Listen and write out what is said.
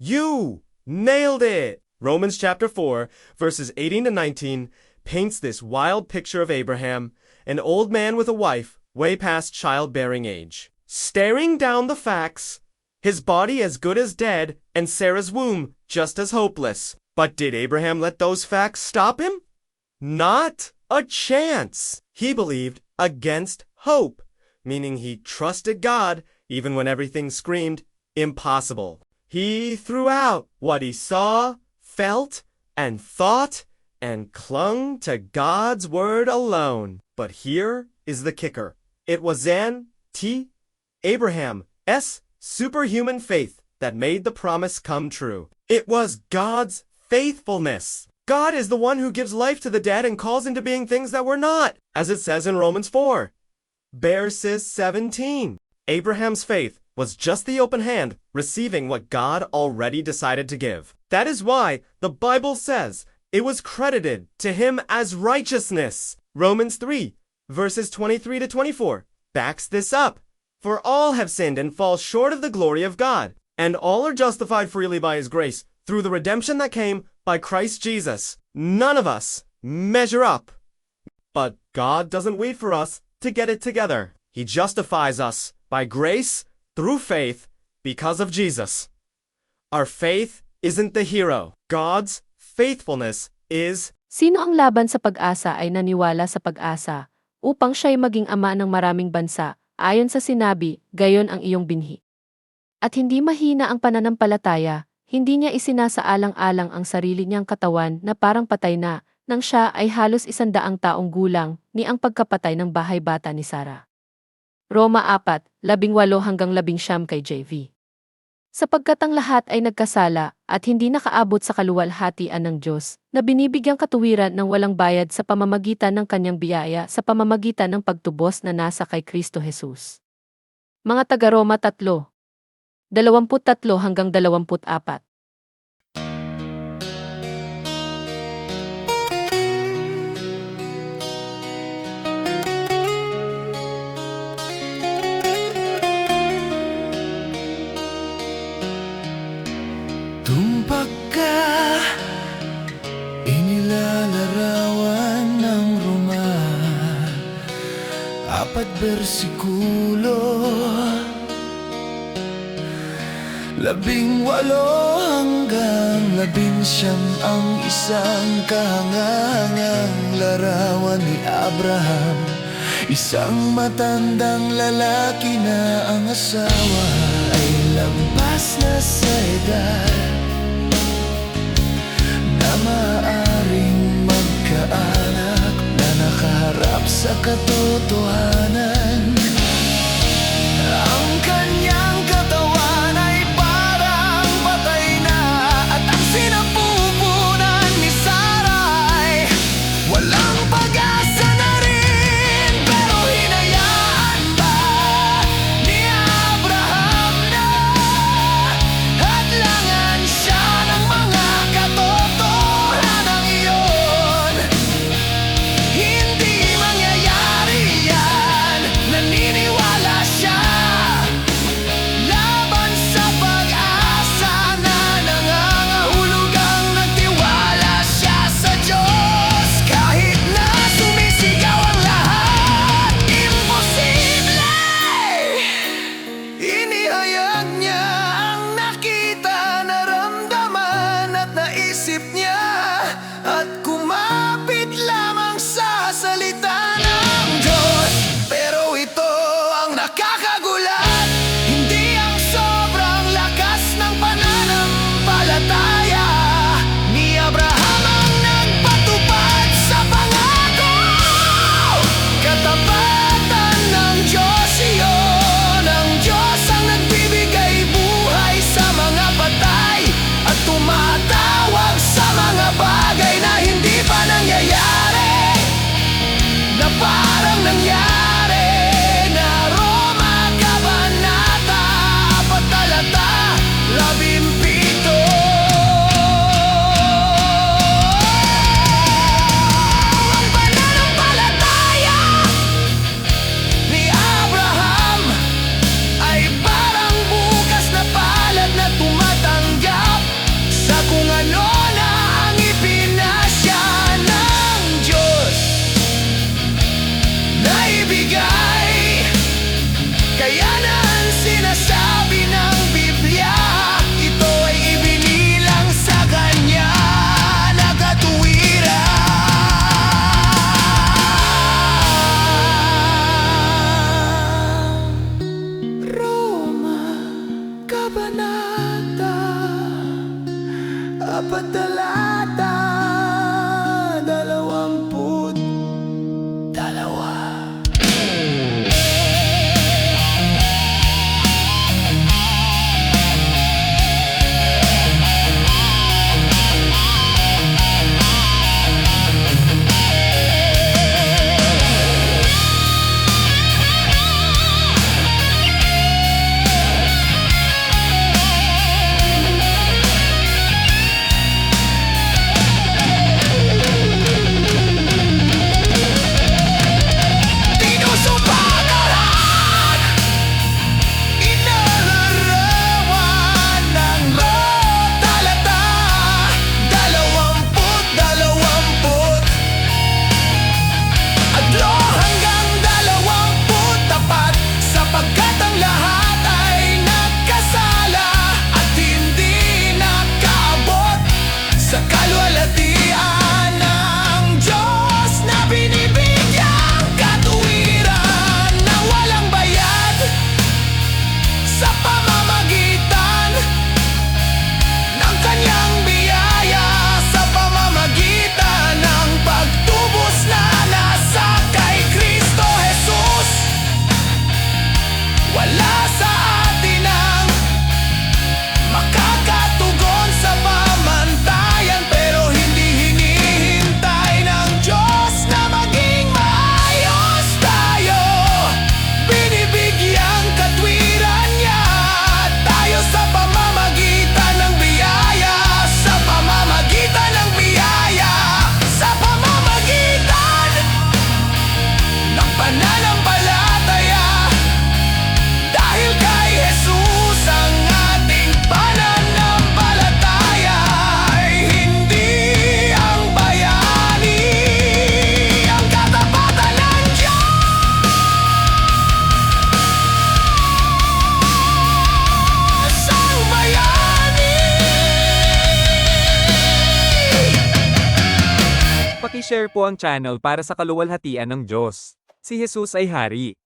You nailed it! Romans chapter 4, verses 18 to 19 paints this wild picture of Abraham, an old man with a wife, way past childbearing age, staring down the facts, his body as good as dead, and Sarah's womb just as hopeless. But did Abraham let those facts stop him? Not a chance! He believed against hope, meaning he trusted God even when everything screamed impossible. He threw out what he saw, felt, and thought, and clung to God's word alone. But here is the kicker. It was an T. Abraham's superhuman faith that made the promise come true. It was God's faithfulness. God is the one who gives life to the dead and calls into being things that were not, as it says in Romans 4. Verses 17. Abraham's faith was just the open hand receiving what God already decided to give. That is why the Bible says it was credited to him as righteousness. Romans 3, verses 23 to 24, backs this up. For all have sinned and fall short of the glory of God, and all are justified freely by his grace through the redemption that came by Christ Jesus. None of us measure up. But God doesn't wait for us to get it together. He justifies us by grace through faith because of Jesus. Our faith isn't the hero. God's faithfulness is Sino ang laban sa pag-asa ay naniwala sa pag-asa upang siya'y maging ama ng maraming bansa, ayon sa sinabi, gayon ang iyong binhi. At hindi mahina ang pananampalataya, hindi niya isinasaalang-alang ang sarili niyang katawan na parang patay na, nang siya ay halos isandaang taong gulang ni ang pagkapatay ng bahay bata ni Sarah. Roma 4, 18 hanggang 19 kay JV. Sapagkat ang lahat ay nagkasala at hindi nakaabot sa kaluwalhatian ng Diyos, na binibigyang katuwiran ng walang bayad sa pamamagitan ng kanyang biyaya sa pamamagitan ng pagtubos na nasa kay Kristo Jesus. Mga taga Roma 3, 23 hanggang 24. Tumpak ka Inilalarawan ng Roma Apat bersikulo Labing walo hanggang labinsyam ang isang kahangangang larawan ni Abraham. Isang matandang lalaki na ang asawa ay lampas na sa edad かとと花 up at the light. I-share po ang channel para sa kaluwalhatian ng Diyos. Si Jesus ay hari.